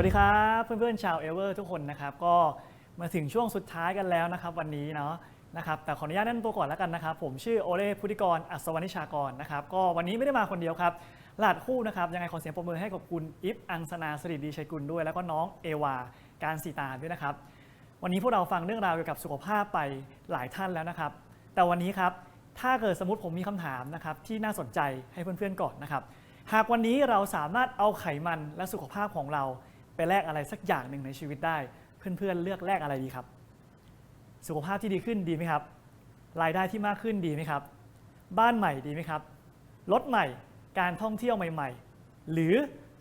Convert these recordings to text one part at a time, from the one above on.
วัสดีครับเพื่อนๆชาวเอเวอร์ทุกคนนะครับก็มาถึงช่วงสุดท้ายกันแล้วนะครับวันนี้เนาะนะครับแต่ขออนุญาตแนะนำตัวก่อนแล้วกันนะครับ ผมชื่อโอเล่พุทธิกรอัศวนิชากรนะครับก็วันนี้ไม่ได้มาคนเดียวครับหลาดคู่นะครับยังไงขอเสียงปรบมือให้กับคุณอิฟอังสนาสริดีชัยกุลด้วย แล้วก็น้องเอวาการสีตาด้วยนะครับ วันนี้พวกเราฟังเรื่องราวเกี่ยวกับสุขภาพไปหลายท่านแล้วนะครับ แต่วันนี้ครับถ้าเกิดสมมติผมมีคำถามนะครับที่น่าสนใจให้เพื่อนๆก่อนนะครับหากวันนี้เราสามารถเอาไขมันและสุขภาพของเรา ไปแลกอะไรสักอย่างหนึ่งในชีวิตได้ เพื่อนๆเลือกแลกอะไรดีครับ สุขภาพที่ดีขึ้นดีไหมครับ รายได้ที่มากขึ้นดีไหมครับ บ้านใหม่ดีไหมครับ รถใหม่ การท่องเที่ยวใหม่ ๆ หรือ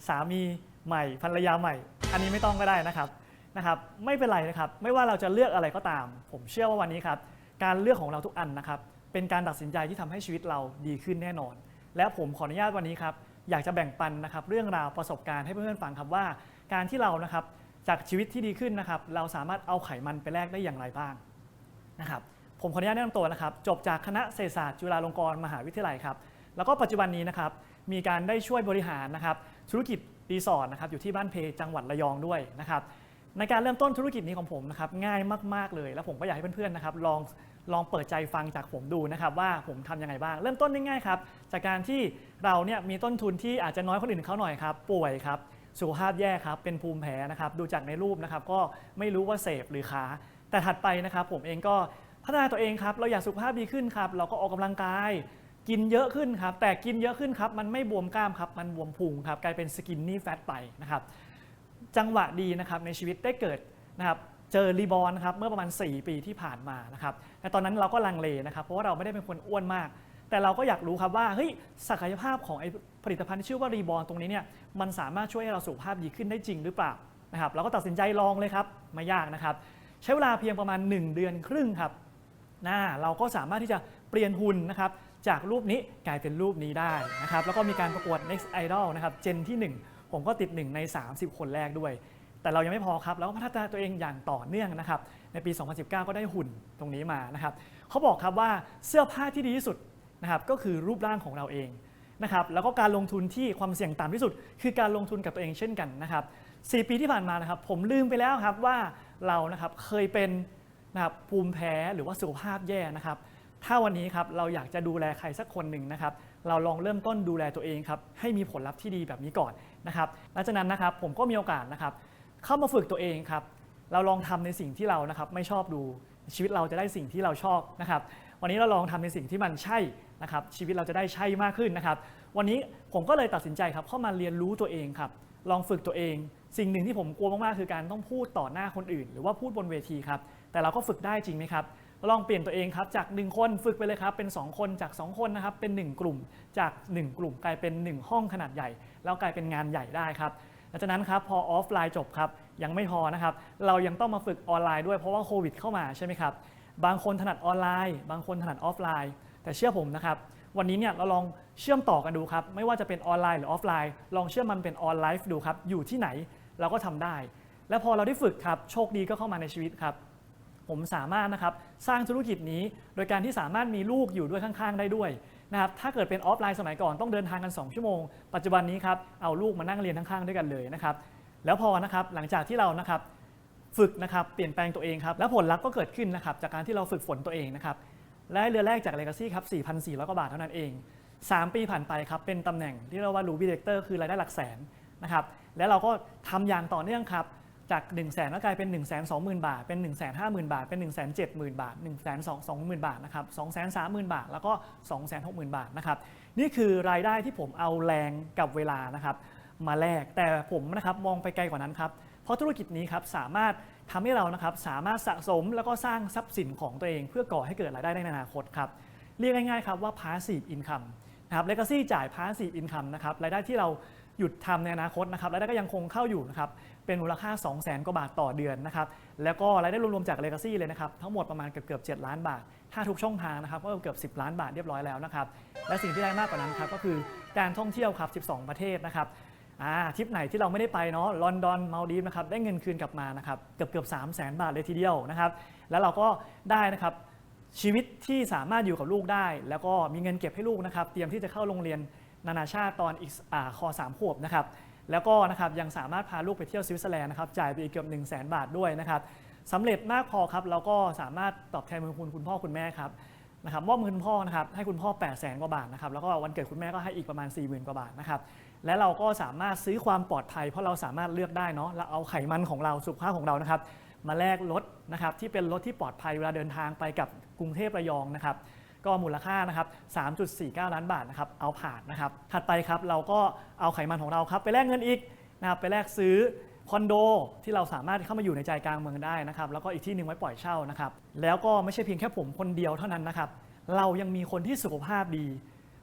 สามีใหม่ภรรยาใหม่ อันนี้ไม่ต้องก็ได้นะครับนะครับไม่เป็นไรนะครับ ไม่ว่าเราจะเลือกอะไรก็ตาม ผมเชื่อว่าวันนี้ครับ การเลือกของเราทุกอันนะครับ เป็นการตัดสินใจที่ทำให้ชีวิตเราดีขึ้นแน่นอน และผมขออนุญาตวันนี้ครับ อยากจะแบ่งปันนะครับ เรื่องราวประสบการณ์ให้เพื่อนๆฟังครับว่า การที่เรานะครับจากชีวิตที่ดีขึ้นนะครับ เราสามารถเอาไขมันไปแลกได้อย่างไรบ้างนะครับ ผมขออนุญาตแนะนำตัวนะครับ จบจากคณะเศรษฐศาสตร์จุฬาลงกรณ์มหาวิทยาลัยครับ แล้วก็ปัจจุบันนี้นะครับ มีการได้ช่วยบริหารนะครับ ธุรกิจรีสอร์ทนะครับอยู่ที่บ้านเพจังหวัดระยองด้วยนะครับ ในการเริ่มต้นธุรกิจนี้ของผมนะครับง่ายมากๆเลย แล้วผมก็อยากให้เพื่อนๆนะครับลองลองเปิดใจฟังจากผมดูนะครับ ว่าผมทำยังไงบ้าง เริ่มต้นง่ายๆครับจากการที่เราเนี่ยมีต้นทุนที่อาจจะน้อยคนอื่นเขาหน่อยครับ ป่วยครับ สุขภาพแย่ครับ เป็นภูมิแพ้นะครับ ดูจากในรูปนะครับ ก็ไม่รู้ว่าเสพหรือค้า แต่ถัดไปนะครับ ผมเองก็พัฒนาตัวเองครับ เราอยากสุขภาพดีขึ้นครับ เราก็ออกกำลังกาย กินเยอะขึ้นครับ แต่กินเยอะขึ้นครับ มันไม่บวมกล้ามครับ มันบวมพุงครับ กลายเป็นสกินนี่แฟตไปนะครับ จังหวะดีนะครับ ในชีวิตได้เกิดนะครับเจอรีบอนครับเมื่อประมาณ 4 ปีที่ผ่านมานะครับแต่ตอนนั้นเราก็ลังเลนะครับ เพราะว่าเราไม่ได้เป็นคนอ้วนมาก แต่เราก็อยากรู้ครับว่าเฮ้ยศักยภาพของไอ้ผลิตภัณฑ์ที่ชื่อว่ารีบอลตรงนี้เนี่ยมันสามารถช่วยให้เราสุขภาพดีขึ้นได้จริงหรือเปล่านะครับเราก็ตัดสินใจลองเลยครับไม่ยากนะครับ ใช้เวลาเพียงประมาณ 1 เดือนครึ่งครับนะเราก็สามารถที่จะเปลี่ยนหุ่นนะครับจากรูปนี้กลายเป็นรูปนี้ได้นะครับแล้วก็มีการประกวด Next Idol นะครับเจนที่ 1 ผมก็ติด 1 ใน 30 คนแรกด้วย แต่เรายังไม่พอครับเราก็พัฒนาตัวเองอย่างต่อเนื่องนะครับในปี 2019 ก็ได้หุ่นตรงนี้มานะครับเขาบอกครับว่าเสื้อผ้าที่ดีที่สุด นะครับก็คือรูปร่างของเราเองนะครับแล้วก็การลงทุนที่ความเสี่ยงต่ำที่สุด คือการลงทุนกับตัวเองเช่นกันนะครับ4ปีที่ผ่านมานะครับผมลืมไปแล้วครับว่าเรานะครับเคยเป็นนะครับภูมิแพ้หรือว่าสุขภาพแย่นะครับถ้าวันนี้ครับเราอยากจะดูแลใครสักคนหนึ่งนะครับเราลองเริ่มต้นดูแลตัวเองครับให้มีผลลัพธ์ที่ดีแบบนี้ก่อนนะครับหลังจากนั้นนะครับผมก็มีโอกาสนะครับเข้ามาฝึกตัวเองครับเราลองทำในสิ่งที่เรานะครับไม่ชอบดูชีวิตเราจะได้สิ่งที่เราชอบนะครับวันนี้เราลองทำในสิ่งที่มันใช่ นะครับชีวิตเราจะได้ใช่มากขึ้นนะครับ วันนี้ผมก็เลยตัดสินใจครับเข้ามาเรียนรู้ตัวเองครับ ลองฝึกตัวเอง สิ่งหนึ่งที่ผมกลัวมากๆคือการต้องพูดต่อหน้าคนอื่น หรือว่าพูดบนเวทีครับ แต่เราก็ฝึกได้จริงไหมครับลองเปลี่ยนตัวเองครับจาก 1 คนฝึกไปเลยครับเป็น 2 คนจาก 2 คนนะครับเป็น 1 กลุ่มจาก 1 กลุ่มกลายเป็น 1 ห้องขนาดใหญ่ แล้วกลายเป็นงานใหญ่ได้ครับหลังจากนั้นครับพอออฟไลน์จบครับยังไม่พอนะครับเรายังต้องมาฝึกออนไลน์ด้วยเพราะว่าโควิดเข้ามาใช่ไหมครับบางคนถนัดออนไลน์ บางคนถนัดออฟไลน์ แต่เชื่อผมนะครับ วันนี้เนี่ยเราลองเชื่อมต่อกันดูครับ ไม่ว่าจะเป็นออนไลน์หรือออฟไลน์ ลองเชื่อมมันเป็นออนไลฟ์ดูครับ อยู่ที่ไหนเราก็ทำได้ แล้วพอเราได้ฝึกครับ โชคดีก็เข้ามาในชีวิตครับ ผมสามารถนะครับสร้างธุรกิจนี้ โดยการที่สามารถมีลูกอยู่ด้วยข้างๆ ได้ด้วยนะครับ ถ้าเกิดเป็นออฟไลน์สมัยก่อนต้องเดินทางกัน 2 ชั่วโมง ปัจจุบันนี้ครับ เอาลูกมานั่งเรียนข้างๆด้วยกันเลยนะครับ แล้วพอนะครับ หลังจากที่เรานะครับฝึกนะครับ เปลี่ยนแปลงตัวเองครับ แล้วผลลัพธ์ก็เกิดขึ้นนะครับ จากการที่เราฝึกฝนตัวเองนะครับ และเรือแรกจาก Legacy ครับ 4,400 กว่าบาทเท่านั้นเอง 3 ปีผ่านไปครับ เป็นตำแหน่งที่เรียกว่ารูบีเดกเตอร์คือรายได้หลักแสนนะครับ แล้วเราก็ทำอย่างต่อเนื่องครับ จาก 1 0 0 0 0แสนก็กลายเป็น 1 2 0 0 0 0 บาท เป็น 1 5 0 0 0 0 บาท เป็น 1 7 0 0 0 0 บาท 1 2 2 0 0 0 บาทนะครับ 2 3 0 0 0 0 บาท แล้วก็ 2 6 0 0 0 0 บาทนะครับ นี่คือรายได้ที่ผมเอาแรงกับเวลานะครับมาแลก แต่ผมนะครับมองไปไกลกว่านั้นครับ เพราะธุรกิจนี้ครับสามารถ ทำให้เรานะครับสามารถสะสมแล้วก็สร้างทรัพย์สินของตัวเอง เพื่อก่อให้เกิดรายได้ในอนาคตครับเรียกง่ายๆครับว่า passive income นะครับ legacy จ่าย passive income นะครับรายได้ที่เราหยุดทำในอนาคตนะครับรายได้ก็ยังคงเข้าอยู่นะครับเป็นมูลค่า 2 0 0แสนกว่าบาทต่อเดือนนะครับแล้วก็รายได้รวมๆจาก legacy เลยนะครับทั้งหมดประมาณเกือบๆ7ล้านบาท ถ้าทุกช่องทางนะครับก็เกือบ10 ล้านบาทเรียบร้อยแล้วนะครับและสิ่งที่ได้มากกว่านั้นครับก็คือการท่องเที่ยวครับ 12 ประเทศนะครับ อ่าทริปไหนที่เราไม่ได้ไปเนาะลอนดอนมาลดีฟนะครับได้เงินคืนกลับมานะครับเกือบเกือบ3 0 0แสนบาทเลยทีเดียวนะครับแล้วเราก็ได้นะครับชีวิตที่สามารถอยู่กับลูกได้ แล้วก็มีเงินเก็บให้ลูกนะครับเตรียมที่จะเข้าโรงเรียนนานาชาติตอนอีกอาคอสามขวบนะครับแล้วก็นะครับยังสามารถพาลูกไปเที่ยวสวิตเซอร์แลนด์นะครับจ่ายไปอีกเกือบ 1 0 0 0 0แบาทด้วยนะครับสำเร็จมากพอครับเราก็สามารถตอบแทนบุญคุณคุณพ่อคุณแม่ครับนะครับมอบเงินคุณพ่อนะครับให้คุณพ่อ8 0 0แสนกว่าบาทนะครับแล้วก็วันเกิดคุณแม่ก็ให้อีกประมาณ 4 0,000 กว่าบาทนะครับ และเราก็สามารถซื้อความปลอดภัย เพราะเราสามารถเลือกได้เนาะเราเอาไขมันของเราสุขภาพของเรานะครับ มาแลกรถนะครับที่เป็นรถที่ปลอดภัยเวลาเดินทางไปกับกรุงเทพระยองนะครับ ก็มูลค่านะครับ 3.49 ล้านบาทนะครับเอาผ่านนะครับ ถัดไปครับเราก็เอาไขมันของเราครับไปแลกเงินอีกนะครับไปแลกซื้อคอนโดที่เราสามารถเข้ามาอยู่ในใจกลางเมืองได้นะครับแล้วก็อีกที่หนึ่งไว้ปล่อยเช่านะครับ แล้วก็ไม่ใช่เพียงแค่ผมคนเดียวเท่านั้นนะครับ เรายังมีคนที่สุขภาพดี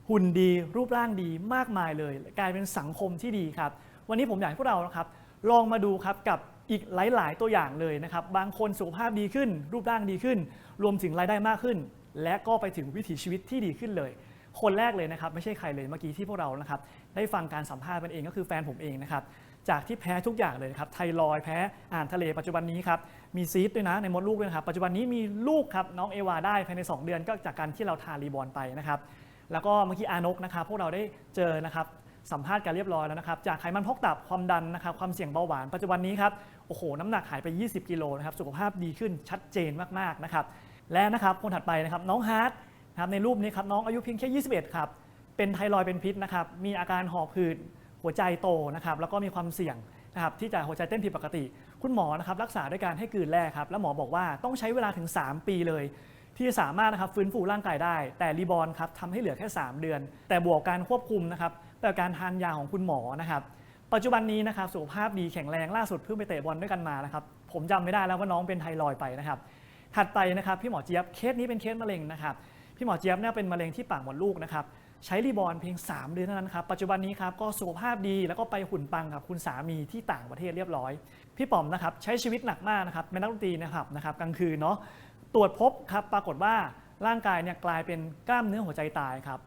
หุ่นดีรูปร่างดีมากมายเลย กลายเป็นสังคมที่ดีครับ วันนี้ผมอยากให้พวกเรานะครับลองมาดูครับกับอีกหลาย ๆ ตัวอย่างเลยนะครับ บางคนสุขภาพดีขึ้น รูปร่างดีขึ้น รวมถึงรายได้มากขึ้น และก็ไปถึงวิถีชีวิตที่ดีขึ้นเลย คนแรกเลยนะครับ ไม่ใช่ใครเลยเมื่อกี้ที่พวกเรานะครับได้ฟังการสัมภาษณ์มันเองก็คือแฟนผมเองนะครับจากที่แพ้ทุกอย่างเลยครับไทรอยแพ้อาหารทะเลปัจจุบันนี้ครับมีซีสต์ด้วยนะในมดลูกด้วยนะครับปัจจุบันนี้มีลูกครับน้องเอวาได้ภายใน 2 เดือนก็จากการที่เราทารีบอลไปนะครับ แล้วก็เมื่อกี้อานกนะครับพวกเราได้เจอนะครับสัมภาษณ์กันเรียบร้อยแล้วนะครับ จากไขมันพอกตับความดันนะครับความเสี่ยงเบาหวานปัจจุบันนี้ครับโอ้โหน้ำหนักหายไป 20 กิโลนะครับสุขภาพดีขึ้นชัดเจนมากๆนะครับและนะครับคนถัดไปนะครับน้องฮาร์ดนะครับในรูปนี้ครับน้องอายุเพียงแค่ 21 ครับ เป็นไทรอยด์เป็นพิษนะครับมีอาการหอบหืดหัวใจโตนะครับแล้วก็มีความเสี่ยงนะครับที่จะหัวใจเต้นผิดปกติ คุณหมอนะครับรักษาด้วยการให้กลืนแร่ครับแล้วหมอบอกว่าต้องใช้เวลาถึง 3 ปีเลย ที่สามารถนะครับฟื้นฟูร่างกายได้ แต่รีบอลครับทำให้เหลือแค่ 3 เดือน แต่บวกการควบคุมนะครับแต่การทานยาของคุณหมอนะครับ ปัจจุบันนี้นะครับสุขภาพดีแข็งแรงล่าสุดเพิ่งไปเตะบอลด้วยกันมานะครับผมจำไม่ได้แล้วว่าน้องเป็นไทรอยด์ไปนะครับ ถัดไปนะครับพี่หมอเจี๊ยบเคสนี้เป็นเคสมะเร็งนะครับพี่หมอเจี๊ยบเนี่ยเป็นมะเร็งที่ปากมดลูกนะครับใช้รีบอลเพียง 3 เดือนเท่านั้นครับปัจจุบันนี้ครับก็สุขภาพดีแล้วก็ไปหุ่นปังกับคุณสามีที่ต่างประเทศเรียบร้อย พี่ป๋อมนะครับใช้ชีวิตหนักมากนะครับเป็นนักดนตรีนะครับนะครับกลางคืนเนาะ ตรวจพบครับปรากฏว่าร่างกายเนี่ยกลายเป็นกล้ามเนื้อหัวใจตายครับ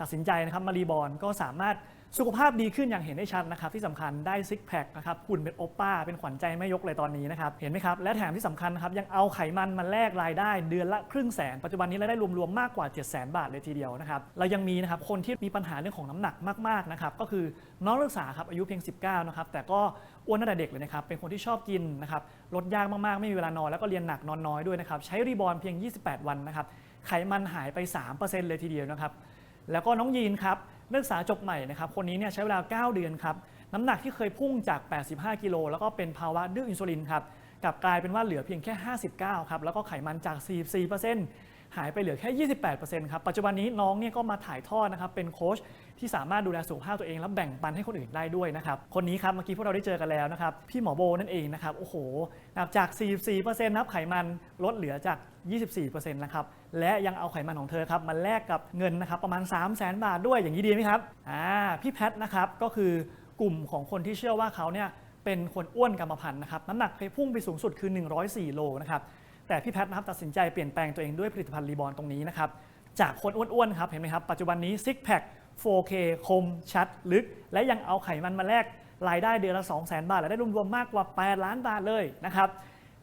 ตัดสินใจนะครับมารีบอลก็สามารถสุขภาพดีขึ้นอย่างเห็นได้ชัดนะครับ ที่สำคัญได้ซิกแพคนะครับหุ่นเป็นโอปป้า เป็นขวัญใจไม่ยกเลยตอนนี้นะครับ เห็นไหมครับ และแถมที่สำคัญครับ ยังเอาไขมันมาแลกรายได้เดือนละครึ่งแสน ปัจจุบันนี้รายได้รวมๆ มากกว่า 7 0 0 0 0 0บาทเลยทีเดียวนะครับ เรายังมีนะครับ คนที่มีปัญหาเรื่องของน้ำหนักมากๆนะครับ ก็คือน้องนักศึกษาครับอายุเพียง 19 นะครับ แต่ก็ อ้วนตั้งแต่เด็กเลยนะครับ เป็นคนที่ชอบกินนะครับ ลดยากมาก ๆ ไม่มีเวลานอน แล้วก็เรียนหนักนอนน้อยด้วยนะครับ ใช้รีบอลเพียง 28 วันนะครับ ไขมันหายไป 3%เลยทีเดียวนะครับ แล้วก็น้องยีนครับ นักศึกษาจบใหม่นะครับ คนนี้เนี่ยใช้เวลา 9 เดือนครับ น้ำหนักที่เคยพุ่งจาก 85 กิโล แล้วก็เป็นภาวะดื้ออินซูลินครับ กลับกลายเป็นว่าเหลือเพียงแค่ 59 ครับ แล้วก็ไขมันจาก 44%หายไปเหลือแค่ 28%ครับ ปัจจุบันนี้น้องเนี่ยก็มาถ่ายทอดนะครับ เป็นโค้ช ที่สามารถดูแลสุขภาพตัวเองและแบ่งปันให้คนอื่นได้ด้วยนะครับ คนนี้ครับเมื่อกี้พวกเราได้เจอกันแล้วนะครับ พี่หมอโบนั่นเองนะครับ โอ้โหนับจาก 44%นับไขมันลดเหลือจาก 24%นะครับ และยังเอาไขมันของเธอครับมาแลกกับเงินนะครับประมาณ 3 0 0 0 0 0 บาทด้วยอย่างนี้ดีไหมครับ อ่า พี่แพทนะครับก็คือกลุ่มของคนที่เชื่อว่าเขาเนี่ยเป็นคนอ้วนกรรมพันธุ์นะครับน้ำหนักเคยพุ่งไปสูงสุดคือ 104 โลนะครับ แต่พี่แพทนะครับตัดสินใจเปลี่ยนแปลงตัวเองด้วยผลิตภัณฑ์รีบอลตรงนี้นะครับ จากคนอ้วนๆครับเห็นไหมครับ ปัจจุบันนี้ซิกแพค 4K คมชัดลึก และยังเอาไขมันมาแลกรายได้เดือนละ 200,000 บาท และได้รวมๆมากกว่า 8 ล้านบาทเลยนะครับ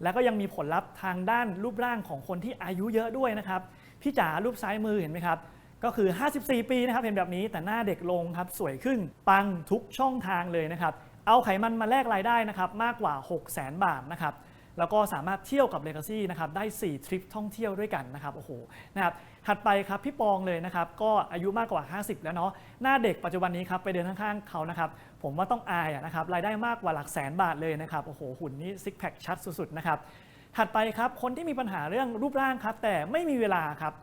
แล้วก็ยังมีผลลัพธ์ทางด้านรูปร่างของคนที่อายุเยอะด้วยนะครับ พี่จ๋ารูปซ้ายมือเห็นไหมครับ ก็คือ 54 ปีนะครับ เห็นแบบนี้แต่หน้าเด็กลงครับ สวยขึ้น ปังทุกช่องทางเลยนะครับ เอาไขมันมาแลกรายได้นะครับ มากกว่า 6 0 0 0 0 0 บาทนะครับ แล้วก็สามารถเที่ยวกับ Legacy นะครับได้ 4 ทริปท่องเที่ยวด้วยกันนะครับโอ้โหนะครับถัดไปครับพี่ปองเลยนะครับก็อายุมากกว่า 50 แล้วเนาะหน้าเด็กปัจจุบันนี้ครับไปเดินข้างๆเขานะครับผมว่าต้องอายนะครับรายได้มากกว่าหลักแสนบาทเลยนะครับโอ้โหหุ่นนี้ซิกแพคชัดสุดๆนะครับถัดไปครับคนที่มีปัญหาเรื่องรูปร่างครับแต่ไม่มีเวลาครับ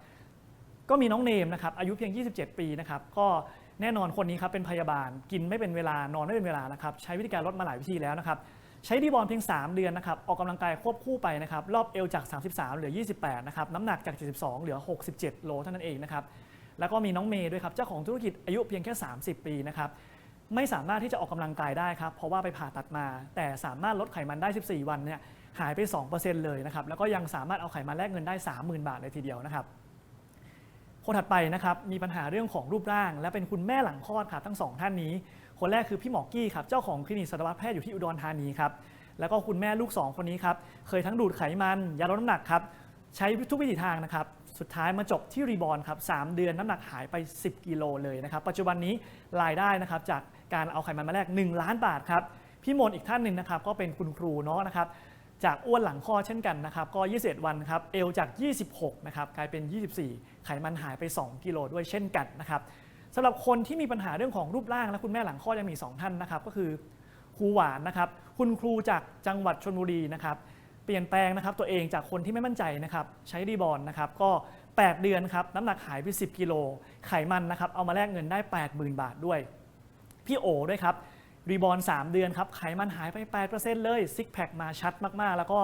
ก็มีน้องเนมนะครับอายุเพียง 27 ปีนะครับก็แน่นอนคนนี้ครับเป็นพยาบาลกินไม่เป็นเวลานอนไม่เป็นเวลานะครับใช้วิธีการลดมาหลายวิธีแล้วนะครับ ใช้ดีบอลเพียง 3 เดือนนะครับออกกำลังกายควบคู่ไปนะครับรอบเอวจาก 33 เหลือ 28 นะครับน้ำหนักจาก 72 เหลือ 67 โลเท่านั้นเองนะครับแล้วก็มีน้องเมย์ด้วยครับเจ้าของธุรกิจอายุเพียงแค่ 30 ปีนะครับไม่สามารถที่จะออกกำลังกายได้ครับเพราะว่าไปผ่าตัดมา แต่สามารถลดไขมันได้ 14 วันเนี่ยหายไป 2%เลยนะครับแล้วก็ยังสามารถเอาไขมันแลกเงินได้ 30,000 บาทเลยทีเดียวนะครับคนถัดไปนะครับมีปัญหาเรื่องของรูปร่าง และเป็นคุณแม่หลังคลอดครับทั้งสองท่านนี้ คนแรกคือพี่หมอกี้ครับเจ้าของคลินิกสัตวแพทย์อยู่ที่อุดรธานีครับแล้วก็คุณแม่ลูก2คนนี้ครับเคยทั้งดูดไขมันยาลดน้ำหนักครับใช้ทุกวิถีทางนะครับสุดท้ายมาจบที่รีบอลครับสามเดือนน้ำหนักหายไป 10 กิโลเลยนะครับปัจจุบันนี้รายได้นะครับจากการเอาไขมันมาแลก1 ล้านบาทครับพี่มนอีกท่านหนึ่งนะครับก็เป็นคุณครูเนาะนะครับจากอ้วนหลังคลอเช่นกันนะครับก็ 21 วันครับเอวจาก 26 นะครับกลายเป็น 24 ไขมันหายไป 2 กิโลด้วยเช่นกันนะครับ สำหรับคนที่มีปัญหาเรื่องของรูปร่างและคุณแม่หลังคลอดยังมี 2 ท่านนะครับ ก็คือครูหวานนะครับ คุณครูจากจังหวัดชลบุรีนะครับ เปลี่ยนแปลงนะครับ ตัวเองจากคนที่ไม่มั่นใจนะครับ ใช้รีบอลนะครับ ก็ 8 เดือนครับ น้ำหนักหายไป 10 กิโล ไขมันนะครับ เอามาแลกเงินได้ 80,000 บาทด้วย พี่โอด้วยครับ รีบอล3เดือนครับ ไขมันหายไป 8%เลย ซิกแพคมาชัดมาก ๆ แล้วก็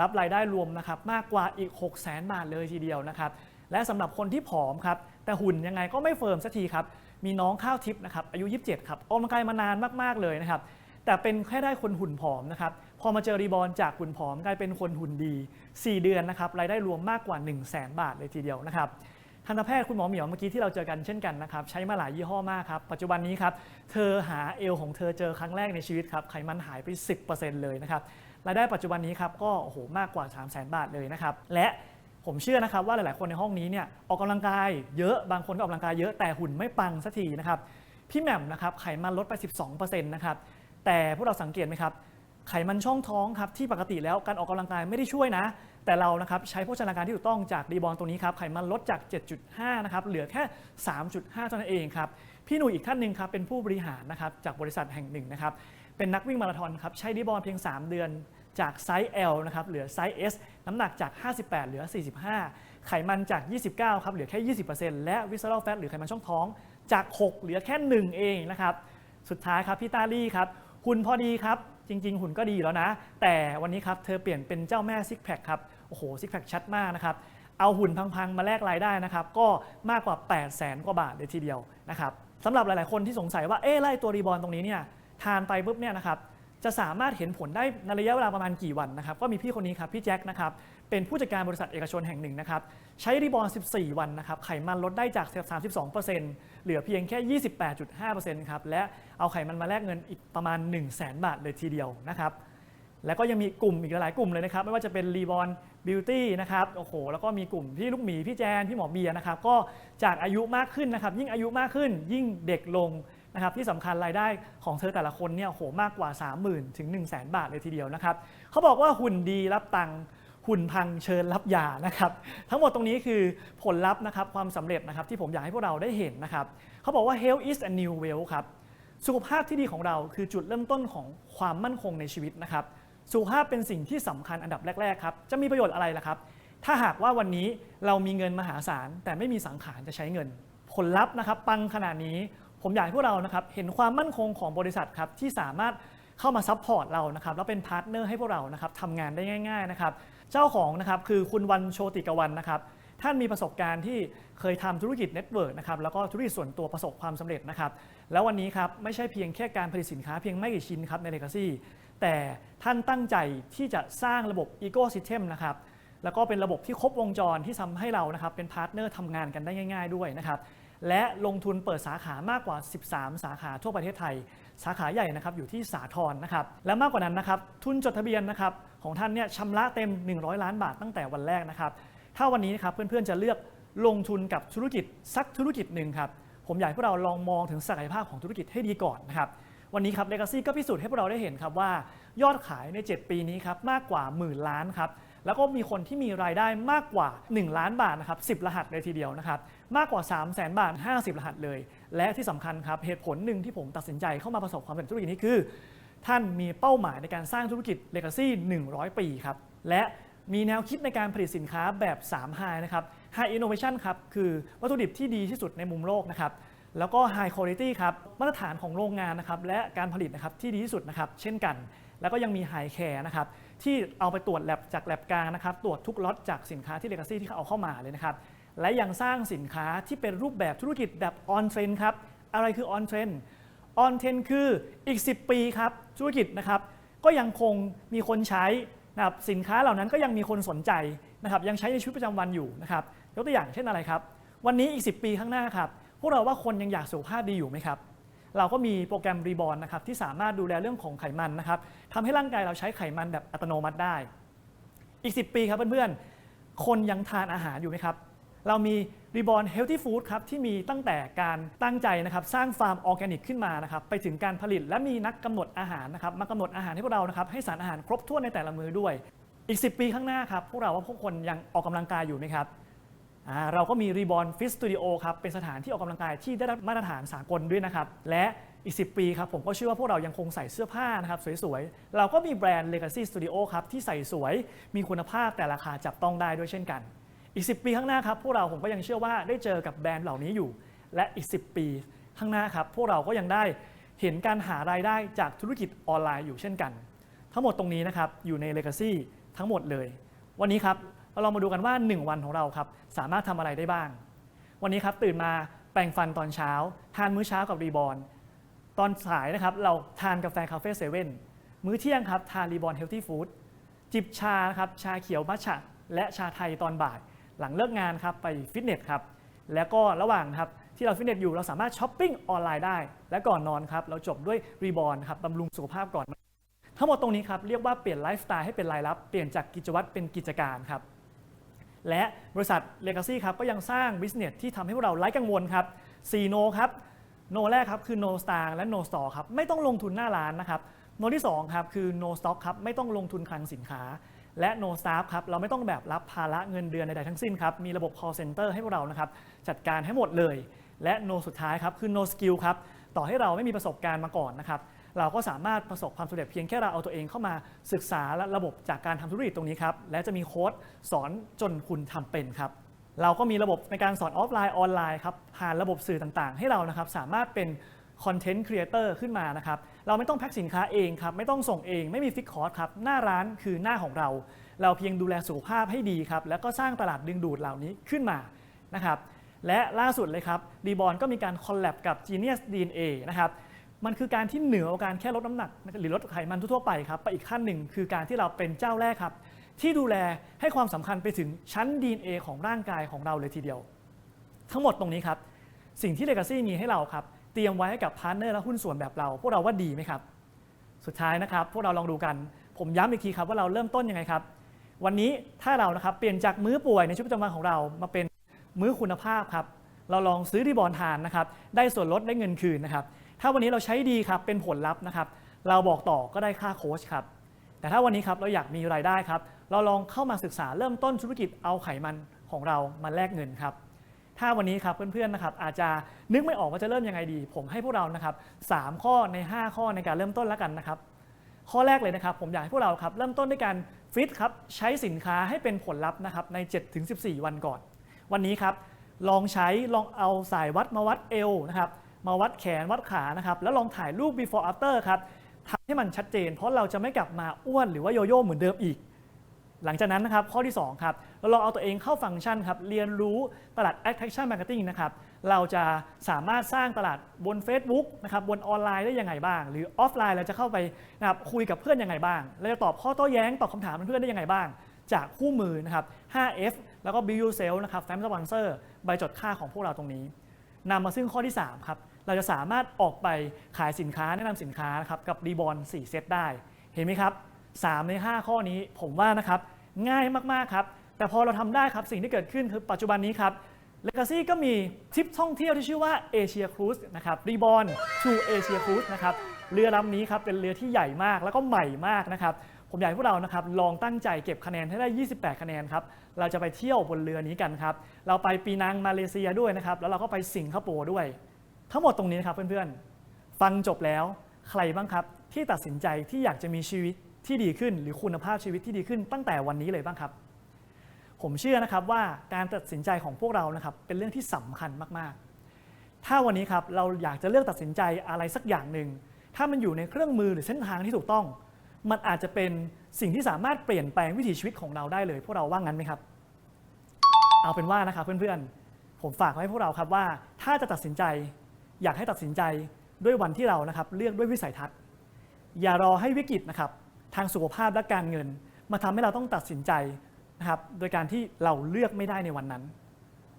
รับรายได้รวมนะครับ มากกว่าอีก 6 0 0 0 0 0 บาทเลยทีเดียวนะครับ และสำหรับคนที่ผอมครับ แต่หุ่นยังไงก็ไม่เฟิร์มสักทีครับ มีน้องข้าวทิพย์นะครับอายุ 27 ครับออกกำลังกายมานานมากๆเลยนะครับ แต่เป็นแค่ได้คนหุ่นผอมนะครับ พอมาเจอรีบอลจากหุ่นผอมกลายเป็นคนหุ่นดี 4 เดือนนะครับรายได้รวมมากกว่า 1 0 0 0 0แบาทเลยทีเดียวนะครับทันตแพทย์คุณหมอเหมียวเมื่อกี้ที่เราเจอกันเช่นกันนะครับใช้มาหลายยี่ห้อมากครับ ปัจจุบันนี้ครับเธอหาเอวของเธอเจอครั้งแรกในชีวิตครับไขมันหายไป 10%เลยนะครับรายได้ปัจจุบันนี้ครับก็โอ้โหมากกว่า 3 0 0 0 0 0 บาทเลยนะครับและ ผมเชื่อนะครับว่าหลาย ๆ คนในห้องนี้เนี่ยออกกำลังกายเยอะบางคนก็ออกกำลังกายเยอะแต่หุ่นไม่ปังสักทีนะครับพี่แหม่มนะครับไขมันลดไป 12%นะครับแต่พวกเราสังเกตไหมครับไขมันช่องท้องครับที่ปกติแล้วการออกกำลังกายไม่ได้ช่วยนะ แต่เรานะครับใช้โภชนาการที่ถูกต้องจากดีบอลตัวนี้ครับไขมันลดจาก 7.5 นะครับเหลือแค่ 3.5 เท่านั้นเองครับพี่หนุ่ยอีกท่านหนึ่งครับเป็นผู้บริหารนะครับจากบริษัทแห่งหนึ่งนะครับเป็นนักวิ่งมาราธอนครับใช้ดีบอลเพียง 3 เดือน จากไซส์ L นะครับเหลือไซส์ S น้ำหนักจาก 58 เหลือ 45 ไขมันจาก 29 ครับเหลือแค่ 20%และวิส c e ร a l แฟตหรือไขมันช่องท้องจาก 6 เหลือแค่ 1 เองนะครับสุดท้ายครับพี่ตาลี่ครับหุ่นพอดีครับจริง ๆ หุ่นก็ดีแล้วนะ แต่วันนี้ครับเธอเปลี่ยนเป็นเจ้าแม่ซิกแพคครับโอ้โหซิกแพคชัดมากนะครับเอาหุ่นพังๆมาแลกรายได้นะครับก็มากกว่า 8 0 0แสนกว่าบาทเลยทีเดียวนะครับสำหรับหลายๆคนที่สงสัยว่าเอ๊ะไล่ตัวรีบอลตรงนี้เนี่ยทานไปปุ๊บเนี่ยนะครับ จะสามารถเห็นผลได้ในระยะเวลาประมาณกี่วันนะครับก็มีพี่คนนี้ครับพี่แจ็คนะครับเป็นผู้จัดการบริษัทเอกชนแห่งหนึ่งนะครับใช้รีบอล14 วันนะครับไขมันลดได้จาก 32%เหลือเพียงแค่ 28.5%ครับและเอาไขมันมาแลกเงินอีกประมาณ 1 0 0 0 0แบาทเลยทีเดียวนะครับแล้วก็ยังมีกลุ่มอีกหลายกลุ่มเลยนะครับ ไม่ว่าจะเป็นรีบอลบิวตี้นะครับโอ้โหแล้วก็มีกลุ่มพี่ลูกหมี พี่แจน พี่หมอเบียนะครับ ก็จากอายุมากขึ้นนะครับ ยิ่งอายุมากขึ้น ยิ่งเด็กลง นะครับที่สำคัญรายได้ของเธอแต่ละคนเนี่ยโหมากกว่า 30,000 ถึง 1 0 0 0 0แบาทเลยทีเดียวนะครับเขาบอกว่าหุ่นดีรับตังค์หุ่นพังเชิญรับยานะครับทั้งหมดตรงนี้คือผลลัพธ์นะครับความสำเร็จนะครับที่ผมอยากให้พวกเราได้เห็นนะครับเขาบอกว่า health is a new wealth ครับสุขภาพที่ดีของเราคือจุดเริ่มต้นของความมั่นคงในชีวิตนะครับสุขภาพเป็นสิ่งที่สำคัญอันดับแรกๆครับจะมีประโยชน์อะไรล่ะครับ ถ้าหากว่าวันนี้เรามีเงินมหาศาลแต่ไม่มีสังขารจะใช้เงิน ผลลัพธ์นะครับปังขนาดนี้ ผมอยากให้พวกเรานะครับเห็นความมั่นคงของบริษัทครับที่สามารถเข้ามาซัพพอร์ตเรานะครับแล้วเป็นพาร์ทเนอร์ให้พวกเรานะครับทำงานได้ง่ายๆนะครับเจ้าของนะครับคือคุณวันโชติกวันนะครับท่านมีประสบการณ์ที่เคยทำธุรกิจเน็ตเวิร์กนะครับแล้วก็ธุรกิจส่วนตัวประสบความสำเร็จนะครับแล้ววันนี้ครับไม่ใช่เพียงแค่การผลิตสินค้าเพียงไม่กี่ชิ้นครับใน Legacy แต่ท่านตั้งใจที่จะสร้างระบบ Ecosystem นะครับแล้วก็เป็นระบบที่ครบวงจรที่ทำให้เรานะครับเป็นพาร์ทเนอร์ทำงานกันได้ง่าย ๆด้วยนะครับ และลงทุนเปิดสาขามากกว่า 13 สาขาทั่วประเทศไทย สาขาใหญ่นะครับอยู่ที่สาทรนะครับและมากกว่านั้นนะครับทุนจดทะเบียนนะครับของท่านเนี่ยชำระเต็ม 100 ล้านบาทตั้งแต่วันแรกนะครับถ้าวันนี้นะครับเพื่อนๆจะเลือกลงทุนกับธุรกิจสักธุรกิจหนึ่งครับผมอยากให้พวกเราลองมองถึงศักยภาพของธุรกิจให้ดีก่อนนะครับวันนี้ครับ Legacy ก็พิสูจน์ให้พวกเราได้เห็นครับว่ายอดขายใน 7 ปีนี้ครับมากกว่าหมื่นล้านครับแล้วก็มีคนที่มีรายได้มากกว่า 1 ล้านบาทนะครับ10 รหัสเลยทีเดียวนะครับ มากกว่า 3 0 0 0 0 0 บาท 50 รหัสเลย และที่สำคัญครับ เหตุผลหนึ่งที่ผมตัดสินใจเข้ามาประสบความสำเร็จธุรกิจนี้คือ ท่านมีเป้าหมายในการสร้างธุรกิจ Legacy 100 ปีครับ และมีแนวคิดในการผลิตสินค้าแบบ3 High นะครับ High Innovation ครับ คือวัตถุดิบที่ดีที่สุดในมุมโลกนะครับแล้วก็ High Quality ครับมาตรฐานของโรงงานนะครับและการผลิตนะครับที่ดีที่สุดนะครับเช่นกัน แล้วก็ยังมี High Care นะครับที่เอาไปตรวจแลบจากแลบกลางนะครับตรวจทุกล็อตจากสินค้าที่ Legacy ที่เขาเอาเข้ามาเลยนะครับ และยังสร้างสินค้าที่เป็นรูปแบบธุรกิจแบบ On Trend ครับ อะไรคือ On Trend On Trend คืออีก 10 ปีครับธุรกิจนะครับ ก็ยังคงมีคนใช้นะครับสินค้าเหล่านั้นก็ยังมีคนสนใจนะครับยังใช้ในชีวิตประจำวันอยู่นะครับยกตัวอย่างเช่นอะไรครับ วันนี้อีก 10 ปีข้างหน้าครับพวกเราว่าคนยังอยากสุขภาพดีอยู่ไหมครับเราก็มีโปรแกรมรีบอ n นะครับที่สามารถดูแลเรื่องของไขมันนะครับทำให้ร่างกายเราใช้ไขมันแบบอัตโนมัติได้ อีก 10 ปีครับเพื่อนๆคนยังทานอาหารอยู่ไหมครับ เรามี Reborn Healthy Food ครับที่มีตั้งแต่การตั้งใจนะครับสร้างฟาร์มออร์แกนิกขึ้นมานะครับไปถึงการผลิตและมีนักกำหนดอาหารนะครับมากำหนดอาหารให้พวกเรานะครับให้สารอาหารครบถ้วนในแต่ละมื้อด้วย อีก 10 ปีข้างหน้าครับพวกเราว่าพวกคนยังออกกำลังกายอยู่ไหมครับเราก็มี Reborn Fit Studio ครับเป็นสถานที่ออกกำลังกายที่ได้รับมาตรฐานสากลด้วยนะครับและอีก 10 ปีครับผมก็เชื่อว่าพวกเรายังคงใส่เสื้อผ้านะครับสวยๆ เราก็มีแบรนด์ Legacy Studio ครับที่ใส่สวยมีคุณภาพแต่ราคาจับต้องได้ด้วยเช่นกัน อีก 10 ปีข้างหน้าครับพวกเราผมก็ยังเชื่อว่าได้เจอกับแบรนด์เหล่านี้อยู่ และอีก 10 ปีข้างหน้าครับพวกเราก็ยังได้เห็นการหารายได้จากธุรกิจออนไลน์อยู่เช่นกัน ทั้งหมดตรงนี้นะครับอยู่ใน Legacy ทั้งหมดเลย วันนี้ครับเราลองมาดูกันว่า 1 วันของเราครับสามารถทำอะไรได้บ้าง วันนี้ครับตื่นมาแปรงฟันตอนเช้า ทานมื้อเช้ากับรีบอ n ตอนสายนะครับเราทานกาแฟคาเฟ่เซเว่นมื้อเที่ยงครับทานรีบอ n เฮลตี้ฟู้ดจิบชานะครับชาเขียวมัทฉะและชาไทยตอนบ่าย หลังเลิกงานครับไปฟิตเนสครับแล้วก็ระหว่างครับที่เราฟิตเนสอยู่เราสามารถช้อปปิ้งออนไลน์ได้ และก่อนนอนครับเราจบด้วยรีบอ n ครับบำรุงสุขภาพก่อน ทั้งหมดตรงนี้ครับเรียกว่าเปลี่ยนไลฟ์สไตล์ให้เป็นรายรับ เปลี่ยนจากกิจวัตรเป็นกิจการครับและบริษัท Legacy ครับก็ยังสร้าง Business ที่ทำให้พวกเราไร้กังวลครับ4โนครับโนแรกครับคือ no star และ no store ครับไม่ต้องลงทุนหน้าร้านนะครับโนที่2ครับคือ no stock ครับไม่ต้องลงทุนคลังสินค้า และ no staff ครับ เราไม่ต้องแบบรับภาระเงินเดือนใดๆทั้งสิ้นครับ มีระบบ call center ให้พวกเรานะครับ จัดการให้หมดเลย และ no สุดท้ายครับคือ no skill ครับ ต่อให้เราไม่มีประสบการณ์มาก่อนนะครับ เราก็สามารถประสบความสำเร็จเพียงแค่เราเอาตัวเองเข้ามาศึกษาและระบบจากการทำธุรกิจตรงนี้ครับ และจะมีโค้ดสอนจนคุณทำเป็นครับ เราก็มีระบบในการสอนออฟไลน์ออนไลน์ครับ ผ่านระบบสื่อต่างๆ ให้เรานะครับสามารถเป็น คอนเทนต์ครีเอเตอร์ขึ้นมานะครับ เราไม่ต้องแพ็คสินค้าเองครับ ไม่ต้องส่งเอง ไม่มีฟิกคอร์สครับ หน้าร้านคือหน้าของเรา เราเพียงดูแลสุขภาพให้ดีครับ แล้วก็สร้างตลาดดึงดูดเหล่านี้ขึ้นมานะครับ และล่าสุดเลยครับดีบอลก็มีการคอลแลบกับ Genius DNA นะครับ มันคือการที่เหนือกว่าการแค่ลดน้ำหนัก หรือลดไขมันทั่วไปครับ ไปอีกขั้นหนึ่งคือการที่เราเป็นเจ้าแรกครับ ที่ดูแลให้ความสำคัญไปถึงชั้น DNA ของร่างกายของเราเลยทีเดียว ทั้งหมดตรงนี้ครับ สิ่งที่ Legacy มีให้เราครับ เตรียมไว้ให้กับพาร์ทเนอร์และหุ้นส่วนแบบเรา พวกเราว่าดีไหมครับ สุดท้ายนะครับ พวกเราลองดูกัน ผมย้ำอีกทีครับว่าเราเริ่มต้นยังไงครับ วันนี้ถ้าเรานะครับเปลี่ยนจากมื้อป่วยในชีวิตประจำวันของเรามาเป็นมื้อคุณภาพครับ เราลองซื้อรีบอลทานนะครับ ได้ส่วนลดได้เงินคืนนะครับ ถ้าวันนี้เราใช้ดีครับเป็นผลลัพธ์นะครับ เราบอกต่อก็ได้ค่าโค้ชครับ แต่ถ้าวันนี้ครับเราอยากมีรายได้ครับ เราลองเข้ามาศึกษาเริ่มต้นธุรกิจเอาไขมันของเรามาแลกเงินครับ ถ้าวันนี้ครับเพื่อนๆนะครับอาจจะนึกไม่ออกว่าจะเริ่มยังไงดี ผมให้พวกเรานะครับสามข้อใน 5 ข้อในการเริ่มต้นแล้วกันนะครับ ข้อแรกเลยนะครับ ผมอยากให้พวกเราครับเริ่มต้นด้วยการฟิตครับใช้สินค้าให้เป็นผลลัพธ์นะครับใน 7-14 วันก่อน วันนี้ครับลองใช้ลองเอาสายวัดมาวัดเอวนะครับมาวัดแขนวัดขานะครับแล้วลองถ่ายรูป before after ครับทำให้มันชัดเจน เพราะเราจะไม่กลับมาอ้วนหรือว่าโยโย่เหมือนเดิมอีก หลังจากนั้นนะครับข้อที่2ครับ เราลองเอาตัวเองเข้าฟังก์ชันครับ เรียนรู้ตลาด attraction marketing นะครับ เราจะสามารถสร้างตลาดบน Facebook นะครับบนออนไลน์ได้ยังไงบ้าง หรือออฟไลน์เราจะเข้าไปนะครับคุยกับเพื่อนยังไงบ้างเราจะตอบข้อโต้แย้งตอบคำถามเพื่อนได้ยังไงบ้าง จากคู่มือนะครับ 5F แล้วก็ Build Yourself นะครับ Fam Sponsor ใบจดค่าของพวกเราตรงนี้นำมาซึ่งข้อที่3ครับเราจะสามารถออกไปขายสินค้าแนะนำสินค้านะครับกับรีบอล4เซตได้ เห็นไหมครับ 3 ใน 5 ข้อนี้ผมว่านะครับง่ายมาก ๆ ครับ แต่พอเราทำได้ครับสิ่งที่เกิดขึ้นคือปัจจุบันนี้ครับ Legacy ก็มีทริปท่องเที่ยวที่ชื่อว่า Asia Cruise นะครับ Reborn to Asia Cruise นะครับเรือลำนี้ครับเป็นเรือที่ใหญ่มากแล้วก็ใหม่มากนะครับผมอยากให้พวกเรานะครับลองตั้งใจเก็บคะแนนให้ได้ 28 คะแนนครับเราจะไปเที่ยวบนเรือนี้กันครับเราไปปีนังมาเลเซียด้วยนะครับแล้วเราก็ไปสิงคโปร์ด้วย ทั้งหมดตรงนี้นะครับเพื่อนๆ ฟังจบแล้วใครบ้างครับที่ตัดสินใจที่อยากจะมีชีวิตที่ดีขึ้น หรือคุณภาพชีวิตที่ดีขึ้นตั้งแต่วันนี้เลยบ้างครับ ผมเชื่อนะครับว่าการตัดสินใจของพวกเรานะครับเป็นเรื่องที่สำคัญมากๆ ถ้าวันนี้ครับเราอยากจะเลือกตัดสินใจอะไรสักอย่างหนึ่ง ถ้ามันอยู่ในเครื่องมือหรือเส้นทางที่ถูกต้อง มันอาจจะเป็นสิ่งที่สามารถเปลี่ยนแปลงวิถีชีวิตของเราได้เลย พวกเราว่างั้นไหมครับ เอาเป็นว่านะครับเพื่อนๆ ผมฝากไว้ให้พวกเราครับว่า ถ้าจะตัดสินใจ อยากให้ตัดสินใจด้วยวันที่เรานะครับเลือกด้วยวิสัยทัศน์ อย่ารอให้วิกฤตนะครับทางสุขภาพและการเงิน มาทำให้เราต้องตัดสินใจ นะครับโดยการที่เราเลือกไม่ได้ในวันนั้น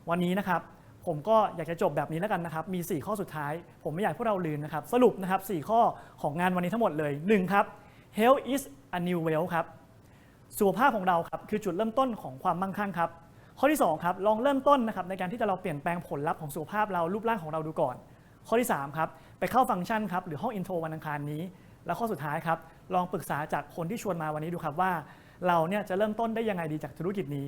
วันนี้นะครับผมก็อยากจะจบแบบนี้แล้วกันนะครับมี 4 ข้อสุดท้าย ผมไม่อยากให้พวกเราลืมนะครับสรุปนะครับ 4 ข้อของงานวันนี้ทั้งหมดเลย1ครับ health is a new wealth ครับสุขภาพของเราครับคือจุดเริ่มต้นของความมั่งคั่งครับข้อที่2ครับลองเริ่มต้นนะครับในการที่จะเราเปลี่ยนแปลงผลลัพธ์ของสุขภาพเรารูปร่างของเราดูก่อน ข้อที่3ครับไปเข้าฟังก์ชันครับหรือห้องอินโทรวันอังคารนี้ แล้วข้อสุดท้ายครับลองปรึกษาจากคนที่ชวนมาวันนี้ดูครับว่า เราเนี่ยจะเริ่มต้นได้ยังไงดีจากธุรกิจนี้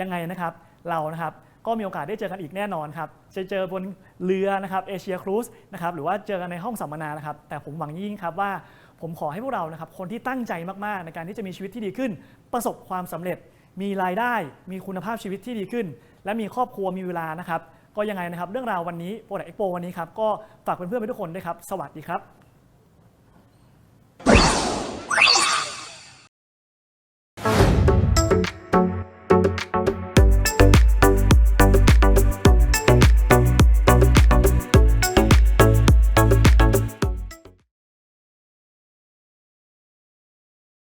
ยังไงนะครับเรานะครับก็มีโอกาสได้เจอกันอีกแน่นอนครับจะเจอบนเรือนะครับเอเชียครูซนะครับหรือว่าเจอกันในห้องสัมมนานะครับแต่ผมหวังยิ่งครับว่าผมขอให้พวกเรานะครับคนที่ตั้งใจมากๆ ในการที่จะมีชีวิตที่ดีขึ้น ประสบความสำเร็จ มีรายได้ มีคุณภาพชีวิตที่ดีขึ้น และมีครอบครัวมีเวลานะครับก็ยังไงนะครับเรื่องราววันนี้โปรดักต์เอ็กโปวันนี้ครับก็ฝากเพื่อนๆไปทุกคนด้วยครับ สวัสดีครับ